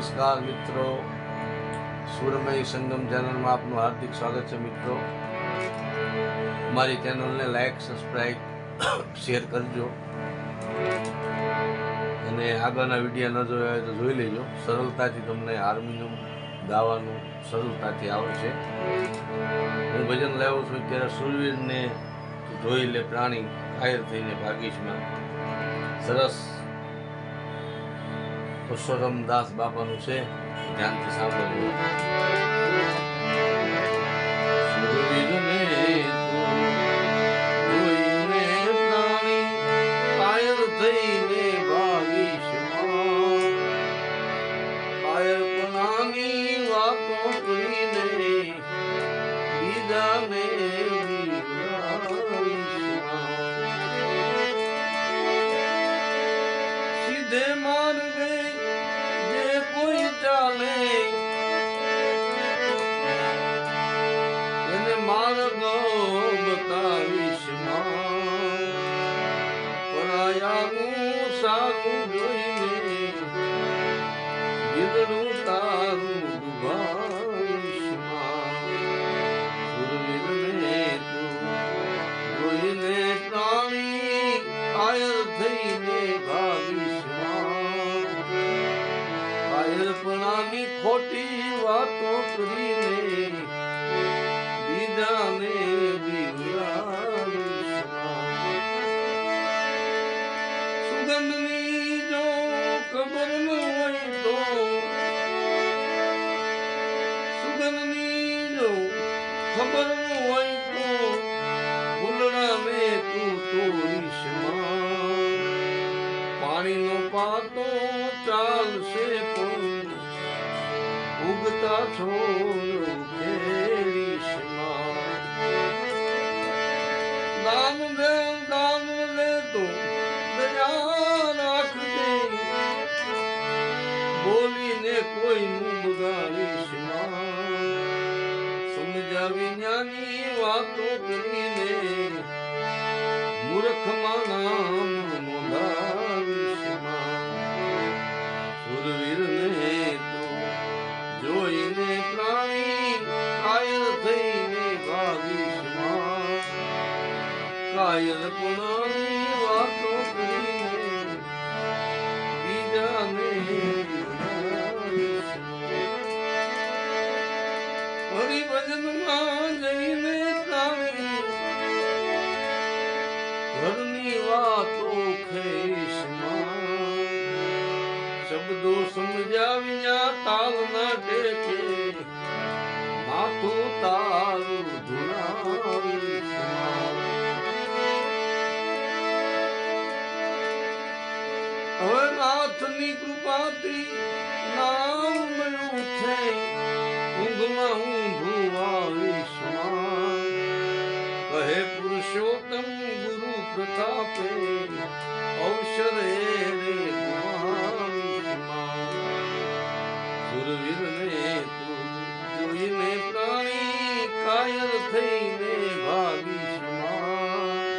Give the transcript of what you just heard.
નમસ્કાર મિત્રો. સુરમય સંગમ ચેનલમાં આપનું હાર્દિક સ્વાગત છે મિત્રો. મારી ચેનલને લાઈક સબસ્ક્રાઈબ શેર કરજો. અને આગળના વીડિયો ન જોયા હોય તો જોઈ લેજો. સરળતાથી તમને હાર્મોનિયમ, ગાવાનું સરળતાથી આવડશે. હું ભજન લાવ્યો છું ત્યારે સુરવીરને જોઈ લે પ્રાણી કાયર થઈને ભાગીશમાં સરસ. પુરુષોત્તમદાસ બાપાનું છે ધ્યાનથી સાંભળજો સુરવીરને તું કોઈ ચાલે એને માર્ગ બતાવીશ. પરાયાનું સારું જોઈને ગીદડું કાયરપણાની ખોટી વાતો કરીને બીજાને. સુગંધની જો ખબર ન હોય તો, સુગંધની તો તું તોડીશ પાણીનો પાતો ચાલશે પણ ઉગતા છોડ ઉખેડીશમાં. દાન દે દાન દે તો દયા રાખજે બોલીને કોઈનું બગાડીશમાં. સમજાવી જ્ઞાની વાતો કરીને કાયર પુનાની વાતો કરીને બીજાને. હરિભજનમાં જઈને પ્રાણી ઘરની વાતો ખેશમાં. શબ્દો સમજાવ્યા તાલ ના ટેકે માથું તારું હવે નાથની કૃપાથી નામ છે ઊંઘમાં માં. કહે પુરુષોત્તમ ગુરુ પ્રતાપે